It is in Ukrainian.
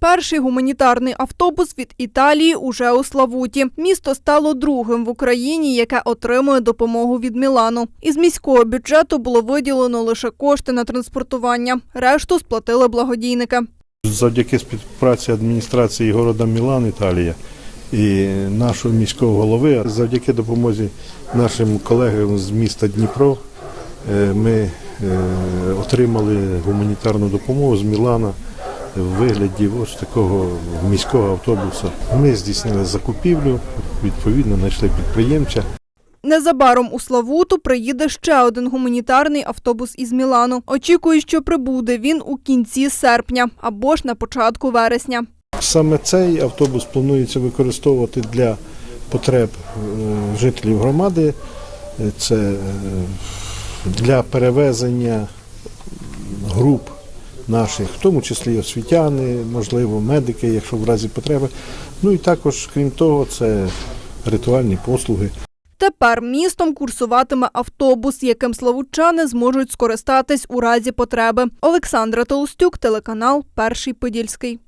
Перший гуманітарний автобус від Італії уже у Славуті. Місто стало другим в Україні, яке отримує допомогу від Мілану. Із міського бюджету було виділено лише кошти на транспортування. Решту сплатили благодійники. Завдяки співпраці адміністрації города Мілан, Італія і нашого міського голови, завдяки допомозі нашим колегам з міста Дніпро, е, ми е, отримали гуманітарну допомогу з Мілана в вигляді ось такого міського автобуса. Ми здійснили закупівлю, відповідно знайшли підприємця. Незабаром у Славуту приїде ще один гуманітарний автобус із Мілану. Очікують, що прибуде він у кінці серпня або ж на початку вересня. Саме цей автобус планується використовувати для потреб е, жителів громади. Це е, для перевезення груп наших, в тому числі освітяни, можливо, медики, якщо в разі потреби. Ну і також, крім того, це ритуальні послуги. Тепер містом курсуватиме автобус, яким славучани зможуть скористатись у разі потреби. Олександра Толстюк, телеканал Перший Подільський.